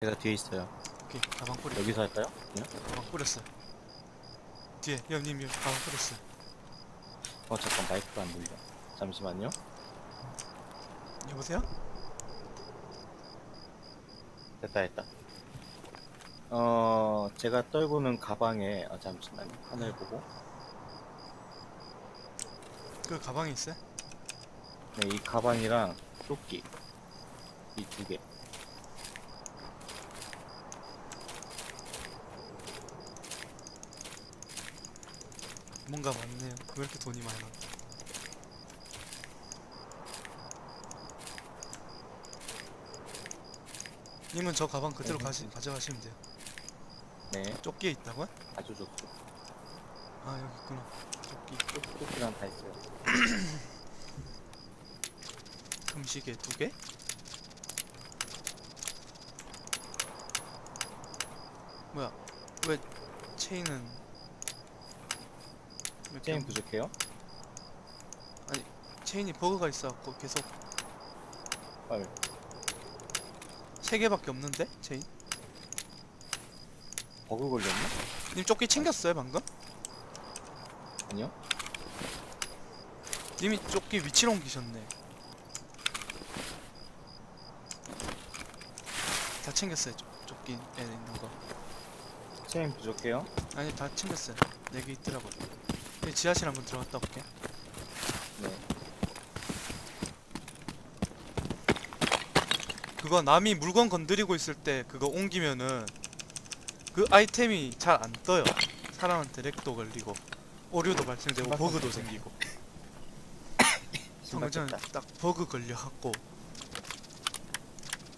제가 뒤에 있어요. 오케이 가방 뿌리 여기서 할까요? 그냥? 가방 뿌렸어요 뒤에 형님 여기 가방 뿌렸어요 어 잠깐 마이크가 안 들려. 잠시만요. 여보세요? 됐다 됐다. 어 제가 떨고는 가방에 아 잠시만요. 하늘 보고. 그 가방에 있어요? 네, 이 가방이랑 조끼 이 두 개. 뭔가 많네요 왜 이렇게 돈이 많아 님은 저 가방 그대로 네, 가시, 네. 가져가시면 돼요 네, 조끼에 있다고요? 아주 좋죠. 아 여기 있구나 조끼 조- 조끼랑 다 있어요. 금시계 두 개? 뭐야 왜 체인은 왜 체인 부족해요? 체인이 버그가 있어갖고 계속 헐. 세 개밖에 없는데 체인? 버그 걸렸나? 님 조끼 챙겼어요 방금? 아니요. 님이 조끼 위치로 옮기셨네 다 챙겼어요 조, 조끼에 있는 거 체인 부족해요? 아니 다 챙겼어요 네 개 있더라고요 네, 지하실 한번 들어갔다 올게 네. 그거 남이 물건 건드리고 있을 때 그거 옮기면은 그 아이템이 잘 안 떠요 사람한테 렉도 걸리고 오류도 발생되고 버그도. 생기고 방금 전에 뺐다. 딱 버그 걸려갖고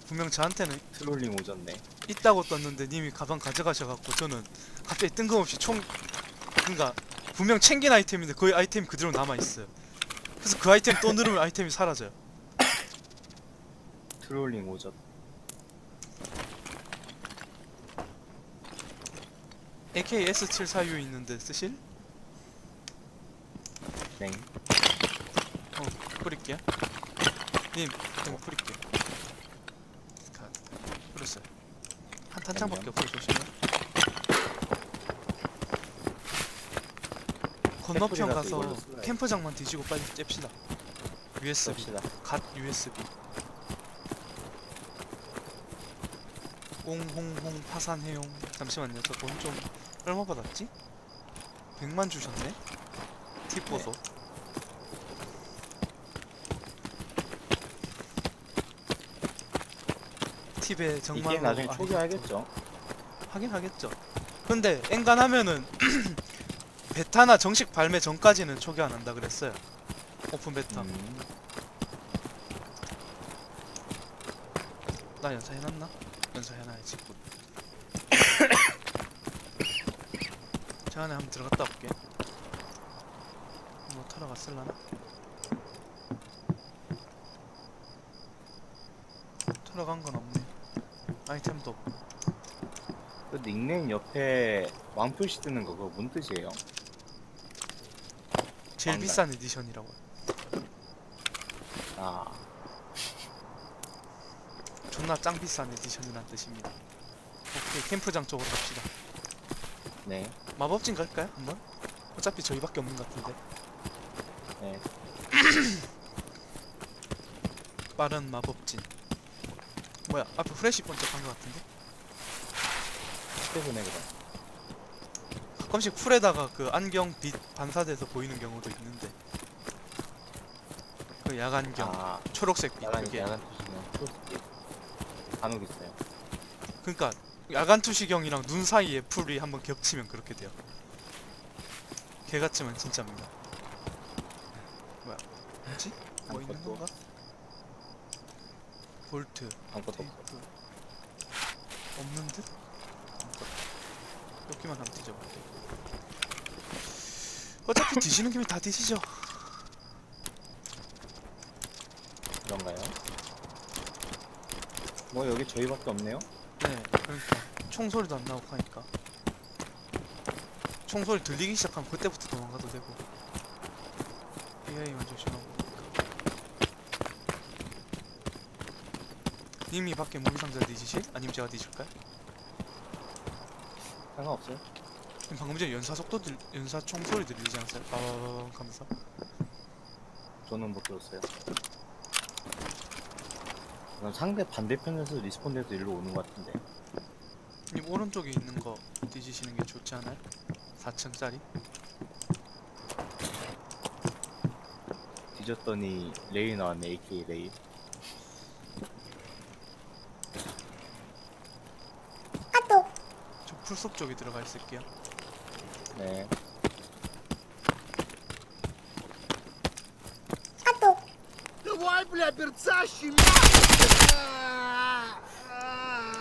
분명 저한테는 트롤링 오졌네. 있다고 떴는데 님이 가방 가져가셔갖고 저는 갑자기 뜬금없이 총 그니까 분명 챙긴 아이템인데 그 아이템이 그대로 남아있어요. 그래서 그 아이템 또 누르면 아이템이 사라져요. 트롤링 오졌. AK S74U 있는데 쓰실? 네. 어 뿌릴게요. 님 그냥 뿌릴게요. 가, 뿌렸어요. 한 탄창밖에 없어요 조심해 건너편 가서 이걸로. 캠프장만 뒤지고 빨리 잽시다 USB 씁시다. 갓 USB 옹홍홍 파산해용 잠시만요 저 돈 좀 얼마 받았지? 100만 주셨네? 팁 네. 보소 팁에 정말 이게 나중에 초기화하겠죠. 하긴 하겠죠 근데 엔간하면은 베타나 정식 발매 전까지는 초기 안 한다 그랬어요 오픈 베타 음. 나 연사 해놨나? 연사 해놔야지 저 안에 한번 들어갔다 올게 뭐 타러 갔을라나? 타러 간 건 없네 아이템도 없고 그 닉네임 옆에 왕표시 뜨는 거 그거 뭔 뜻이에요? 제일 왕관. 비싼 에디션이라고 아, 존나 짱 비싼 에디션이란 뜻입니다 오케이 캠프장 쪽으로 갑시다 네, 마법진 갈까요? 한번? 어차피 저희밖에 없는 것 같은데 네. 빠른 마법진 뭐야 앞에 프레시 번쩍한 것 같은데? 스테브네 그럼. 가끔씩 풀에다가 그 안경 빛 반사돼서 보이는 경우도 있는데 그 야간경 아, 초록색 빛 야간 그게 야간 투시는 프로스트. 간혹 있어요. 그러니까 야간 투시경이랑 눈 사이에 풀이 한번 겹치면 그렇게 돼요 개 같지만 진짜입니다 뭐야 뭐지? 뭐 있는. 건가? 볼트 아무것도 없어. 테이프 없는 듯? 여기만 한번 뒤져볼게 어차피 뒤지는 김에 다 뒤지죠 그런가요? 뭐 여기 저희밖에 없네요. 네 그러니까 총소리도 안 나고 하니까 총소리 들리기 시작하면 그때부터 도망가도 되고 AI만 조심하고 님이 밖에 무기 상자 뒤지실? 아니면 제가 뒤질까요? 상관없어요. 님 방금 전에 연사 속도 들 연사 총 소리 들리지 않았어요? 빠바바밤 하면서 저는 못 들었어요. 그럼 상대 반대편에서 리스폰돼서 일로 오는 것 같은데. 님 오른쪽에 있는 거 뒤지시는 게 좋지 않아요? 4층짜리? 뒤졌더니 레이 나왔네, AK 레이. 저 풀숲 쪽에 들어가 있을게요 네. Давай, бля, перцащий!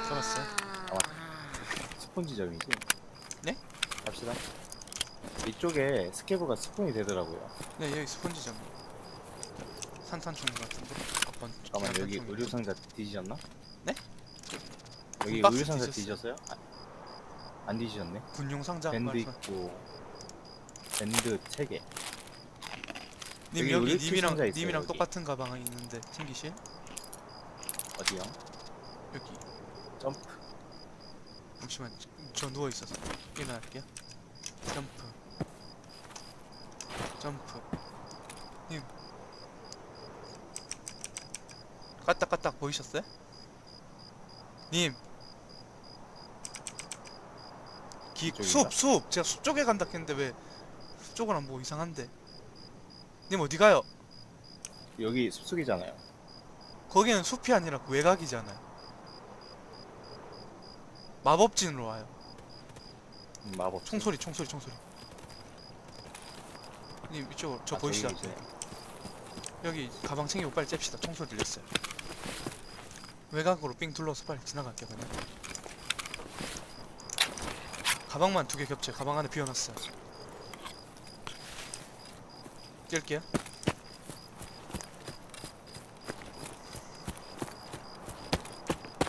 잡았어요 스폰 지점이지? 네? 갑시다. 이쪽에 스케브가 스폰이 되더라고요. 네 여기 스폰지점 산탄총 같은데 아번 잠깐만, 여기 의료상자 뒤지셨나? 네? 여기 군박스 의료상자 뒤졌어요. 뒤졌어요? 아, 안 뒤지셨네? 군용 상자 밴드 말씀 있고, 밴드 3개. 님 여기 님이랑 상자 있어요, 님이랑 여기. 똑같은 가방이 있는데 챙기실? 어디요? 여기 점프. 잠시만 저 누워 있어서 일어날게요 점프 점프 님 까딱까딱 보이셨어요? 님 기? 숲! 숲! 제가 숲 쪽에 간다 했는데 왜 숲 쪽은 안 보고 이상한데 님 어디 가요? 여기 숲속이잖아요. 거기는 숲이 아니라 외곽이잖아요 마법진으로 와요 음, 마법. 총소리 총소리 총소리 님 이쪽으로 저 아, 보이시죠? 저기 계시네. 여기 가방 챙기고 빨리 잽시다 총소리 들렸어요 외곽으로 삥 둘러서 빨리 지나갈게요 그냥 가방만 두 개 겹쳐요 가방 안에 비워놨어요. 뛸게요.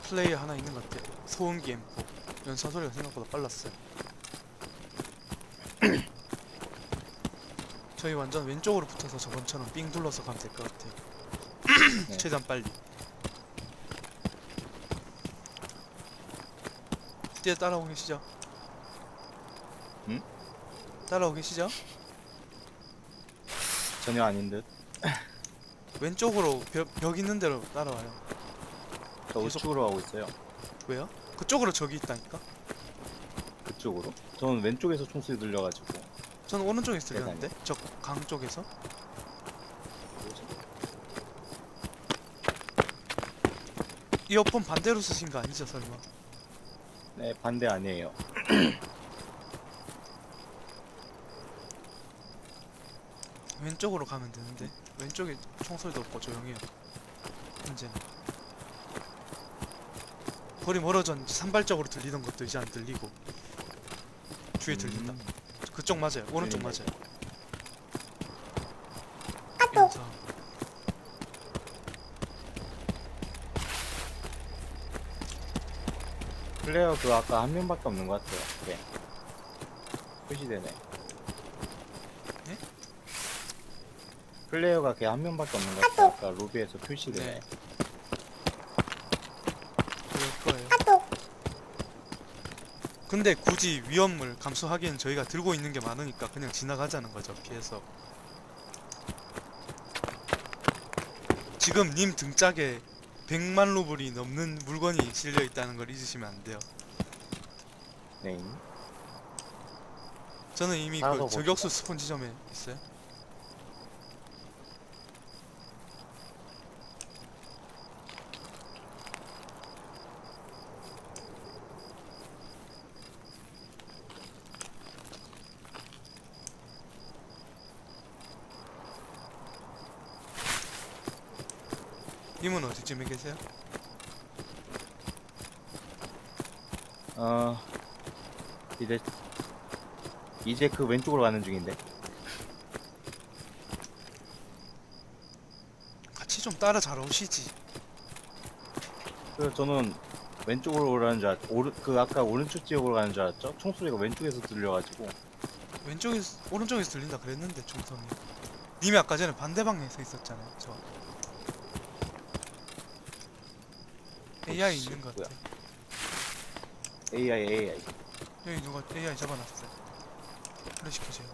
플레이어 하나 있는 것 같아요. 소음기 M4 연사 소리가 생각보다 빨랐어요. 저희 완전 왼쪽으로 붙어서 저번처럼 삥 둘러서 가면 될 것 같아요. 네. 최대한 빨리. 뛰어 따라오고 계시죠? 응? 따라오고 계시죠? 전혀 아닌 듯. 왼쪽으로 벽, 벽 있는 대로 따라와요 저 계속- 우측으로 가고 있어요. 왜요? 그쪽으로 적이 있다니까? 그쪽으로. 저는 왼쪽에서 총소리 들려가지고. 저는 오른쪽에서 들렸는데? 저 강 쪽에서? 이어폰 반대로 쓰신 거 아니죠 설마? 네, 반대 아니에요. 왼쪽으로 가면 되는데. 왼쪽에 총소리도 없고 조용해요. 이제 거리 멀어졌는지 산발적으로 들리던 것도 이제 안 들리고. 주위에 들린다. 음, 그쪽 맞아요. 오른쪽 들린다, 맞아요 연사 플레이어 그 아까 한 명밖에 없는 것 같아요. 그래. 표시되네. 네? 플레이어가 걔 한 명밖에 없는 것 같아요. 아까 로비에서 표시되네. 네. 그럴 거예요 근데 굳이 위험을 감수하기엔 저희가 들고 있는 게 많으니까 그냥 지나가자는 거죠 피해서 지금 님 등짝에 100만 루블이 넘는 물건이 실려 있다는 걸 잊으시면 안 돼요 네. 저는 이미 따라서 그. 저격수 스폰 지점에 있어요 님은 어디쯤에 계세요? 어, 이제, 이제 그 왼쪽으로 가는 중인데. 같이 좀 따라 잘 오시지 그 저는 왼쪽으로 오라는 줄 알았, 오른, 그 아까 오른쪽 지역으로 가는 줄 알았죠? 총소리가 왼쪽에서 들려가지고. 왼쪽에서 오른쪽에서 들린다 그랬는데 총선이 님이 아까 전에 반대 방향에 서 있었잖아요 저 AI 씨, 있는 것. 같아. AI AI 여기 누가 AI 잡아놨어요. 플레 시켜줘요.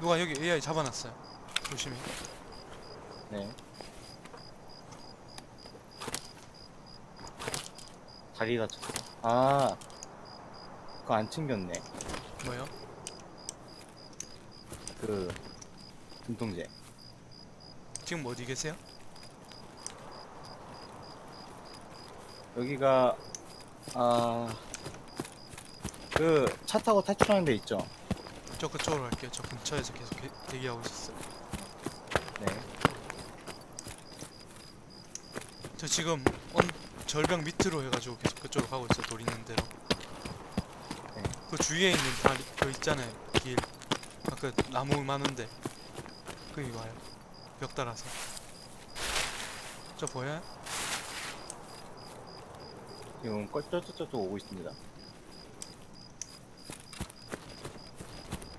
누가 여기 AI 잡아놨어요. 조심히. 네 다리가 쳤어 아 그거 안 챙겼네 뭐요? 그 눈동제 지금 어디 계세요? 여기가 아 그 차 타고 탈출하는 데 있죠 저 그쪽으로 갈게요. 저 근처에서 계속 대- 대기하고 있었어요. 네 저 지금 언 절벽 밑으로 해가지고 계속 그쪽으로 가고 있어요. 돌 있는 대로. 네. 그 주위에 있는 다리 그 있잖아요. 길. 아그 나무 많은데 거기 와요. 벽 따라서. 저 보여요? 지금 껄쩍쩔쩍 오고 있습니다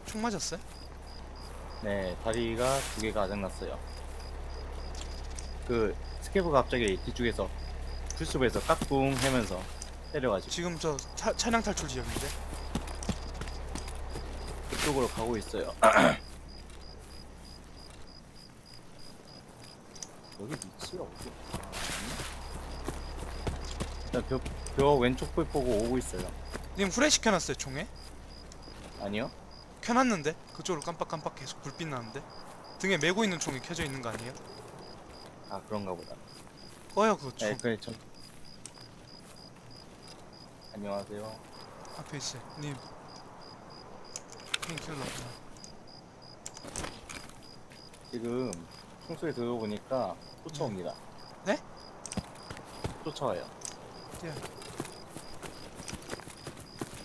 총 맞았어요? 네 다리가 두 개가 아작났어요 그 스케브가 갑자기 뒤쪽에서 풀숲에서 깍꿍 하면서 때려가지고 지금 저 차, 차량 탈출 지역인데. 그쪽으로 가고 있어요 여기 위치가 어디 일단 벽, 벽 왼쪽 불 보고 오고 있어요 님 후레쉬 켜놨어요 총에? 아니요? 켜놨는데 그쪽으로 깜빡깜빡 계속 불빛 나는데 등에 메고 있는 총이 켜져 있는 거 아니에요? 아 그런가 보다 꺼요 그거 총네 그래 전 안녕하세요. 앞에 있어요. 님. 페인킬러 지금 총소리 들어보니까 쫓아옵니다. 네? 쫓아와요. 뛰어요.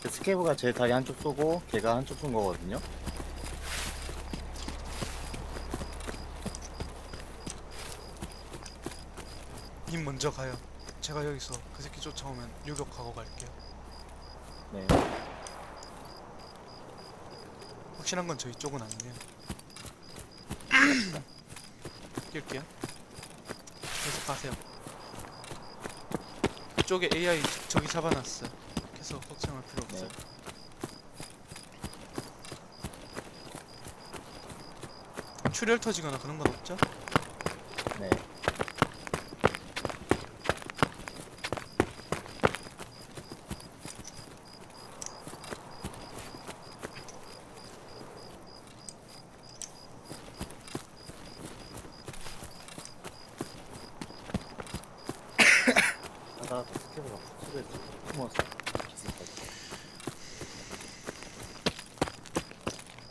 그 스케브가 제 다리 한쪽 쏘고 걔가 한쪽 쏜 거거든요 님 먼저 가요. 제가 여기서 그 새끼 쫓아오면 요격하고 갈게요. 네. 확실한 건 저희 쪽은 아니네요. 뛸게요. 계속 가세요. 그쪽에 AI 저기 잡아놨어요. 계속 걱정할 필요 없어요. 네. 출혈 터지거나 그런 건 없죠? 네. 하다가 스케브가 풀에 숨어서 기습까지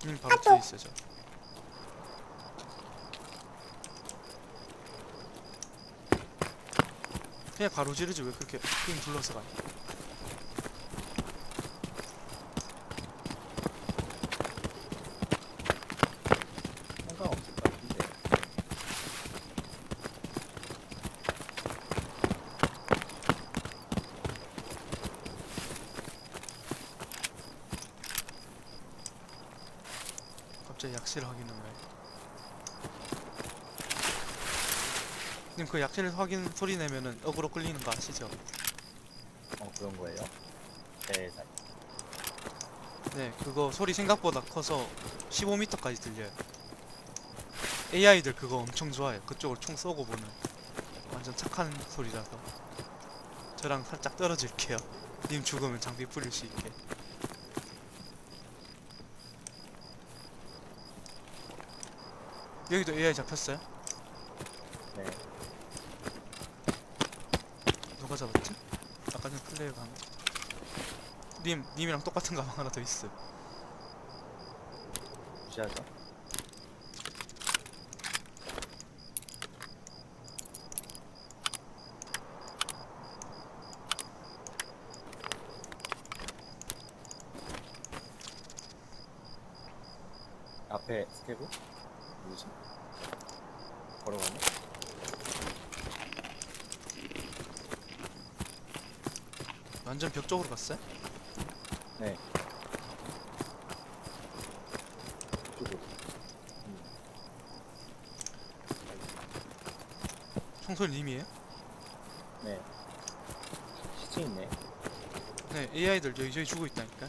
님 바로 뒤에 있어요 저. 그냥 가로지르지 왜 그렇게 게임 불러서 가요 상관없을 것 같은데 갑자기 약실 확인을 왜? 님 그 약실 확인 소리 내면은 어그로 끌리는 거 아시죠? 어 그런 거예요? 세상 네 그거 소리 생각보다 커서 15m까지 들려요. AI들 그거 엄청 좋아해요. 그쪽으로 총 쏘고 보는. 완전 착한 소리라서. 저랑 살짝 떨어질게요. 님 죽으면 장비 뿌릴 수 있게 여기도 AI 잡혔어요? 네 누가 잡았지? 아까 전 플레이어가 한 님, 님이랑 똑같은 가방 하나 더 있어 무시하죠 앞에 스케브? 뭐지? 걸어가네? 완전 벽 쪽으로 갔어요? 네. 이쪽으로. 총소리 님이에요? 네. 시체 있네. 네 AI들 저기 저기 죽어 있다니까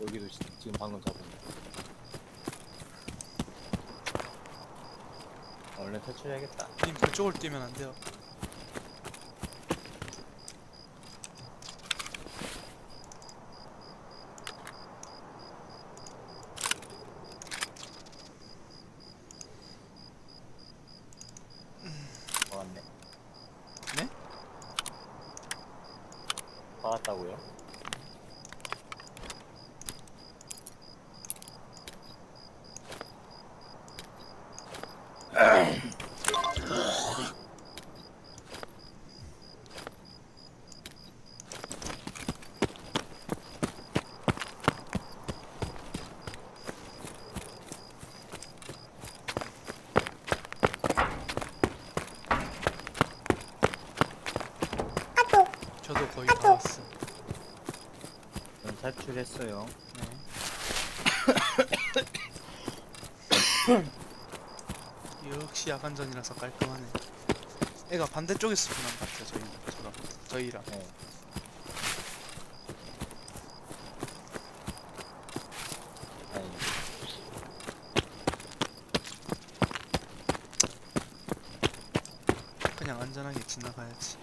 여기도 지금 방금 잡은 거. 얼른 탈출해야겠다. 님 그쪽으로 뛰면 안 돼요 나왔네. 네? 나왔다고요? 저도 거의 다 왔어 전 탈출 했어요. 네 역시 야간전이라서 깔끔하네 애가 반대쪽에서 보난 것 같아요 저희 저랑 저희랑 네. 아니, 그냥 안전하게 지나가야지